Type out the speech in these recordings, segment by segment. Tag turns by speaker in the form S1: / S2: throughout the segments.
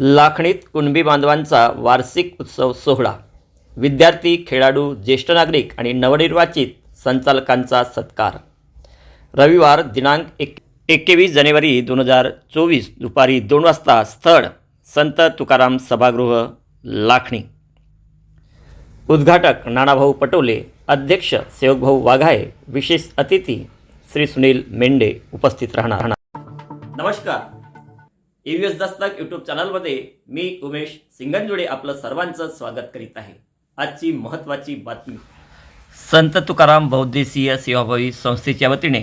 S1: लाखणीत कुणबी बांधवांचा वार्षिक उत्सव सोहळा. विद्यार्थी खेळाडू ज्येष्ठ नागरिक आणि नवनिर्वाचित संचालकांचा सत्कार. रविवार दिनांक एक एकवीस जानेवारी दोन हजार चोवीस दुपारी दोन वाजता स्थळ संत तुकाराम सभागृह लाखणी. उद्घाटक नानाभाऊ पटोले अध्यक्ष सेवकभाऊ वाघाळे विशेष अतिथी श्री सुनील मेंढे उपस्थित राहणार. नमस्कार. एव्हीएस दस्तक यूट्यूब चॅनलमध्ये मी उमेश सिंगनजोडे आपलं सर्वांचं स्वागत करीत आहे. आजची महत्त्वाची बातमी. संत तुकाराम बौद्धेसीय सेवाभावी संस्थेच्या वतीने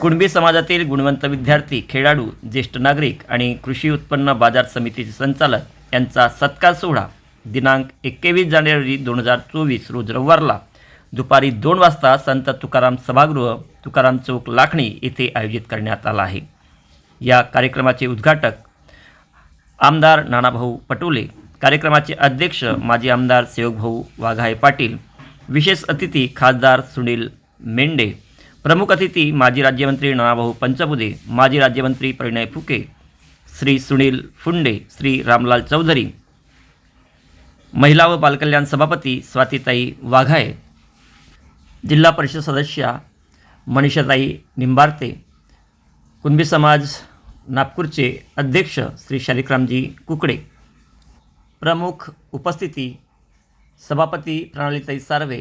S1: कुणबी समाजातील गुणवंत विद्यार्थी खेळाडू ज्येष्ठ नागरिक आणि कृषी उत्पन्न बाजार समितीचे संचालक यांचा सत्कार सोहळा दिनांक एकवीस जानेवारी दोन हजार चोवीस रोज रविवारला दुपारी दोन वाजता संत तुकाराम सभागृह तुकाराम चौक लाखणी येथे आयोजित करण्यात आला आहे. या कार्यक्रमाचे उद्घाटक आमदार नानाभाऊ पटोले. कार्यक्रमाचे अध्यक्ष माजी आमदार सेवकभाऊ वाघाय पाटील. विशेष अतिथी खासदार सुनील मेंढे. प्रमुख अतिथी माजी राज्यमंत्री नानाभाऊ पंचबुदे माजी राज्यमंत्री परिणय फुके श्री सुनील फुंडे श्री रामलाल चौधरी. महिला व बालकल्याण सभापती स्वातीताई वाघाय जिल्हा परिषद सदस्या मनीषाताई निंबारते. कुणबी समाज नागपूरचे अध्यक्ष श्री शालिकरामजी कुकडे. प्रमुख उपस्थिती सभापती प्रणालीताई सार्वे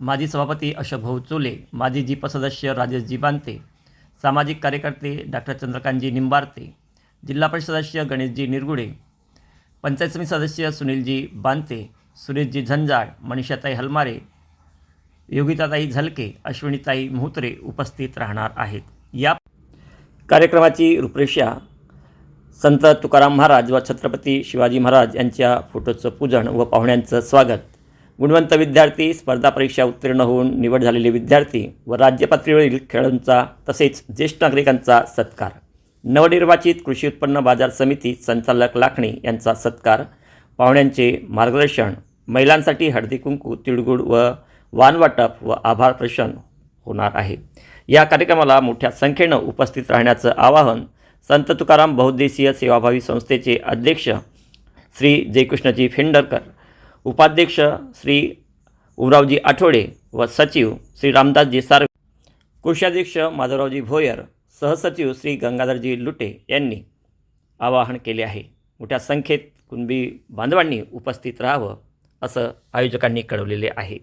S1: माजी सभापती अशोकभाऊ चोले माजी जीप सदस्य राजेशजी बांते सामाजिक कार्यकर्ते डॉक्टर चंद्रकांतजी निंबारते जिल्हा परिषद सदस्य गणेशजी निरगुडे पंचायत समिती सदस्य सुनीलजी बांते सुरेशजी झंजाळ मनीषाताई हलमारे योगिताताई झलके अश्विनीताई मोहत्रे उपस्थित राहणार आहेत. या कार्यक्रमाची रूपरेषा संत तुकाराम महाराज व छत्रपती शिवाजी महाराज यांच्या फोटोचं पूजन व पाहुण्यांचं स्वागत. गुणवंत विद्यार्थी स्पर्धा परीक्षा उत्तीर्ण होऊन निवड झालेले विद्यार्थी व राज्यपातळीवरील खेळाडूंचा तसेच ज्येष्ठ नागरिकांचा सत्कार. नवनिर्वाचित कृषी उत्पन्न बाजार समिती संचालक लाखणी यांचा सत्कार. पाहुण्यांचे मार्गदर्शन महिलांसाठी हळदी कुंकू तिळगुळ व वानवाटप व आभार प्रशन होणार आहे. या कार्यक्रमाला मोठ्या संख्येनं उपस्थित राहण्याचं आवाहन संत तुकाराम बहुद्देशीय सेवाभावी संस्थेचे अध्यक्ष श्री जयकृष्णजी फेंडरकर उपाध्यक्ष श्री उमरावजी आठवडे व सचिव श्री रामदासजी सार्वे कोषाध्यक्ष माधवरावजी भोयर सहसचिव श्री गंगाधरजी लुटे यांनी आवाहन केले आहे. मोठ्या संख्येत कुणबी बांधवांनी उपस्थित राहावं असं आयोजकांनी कळवलेले आहे.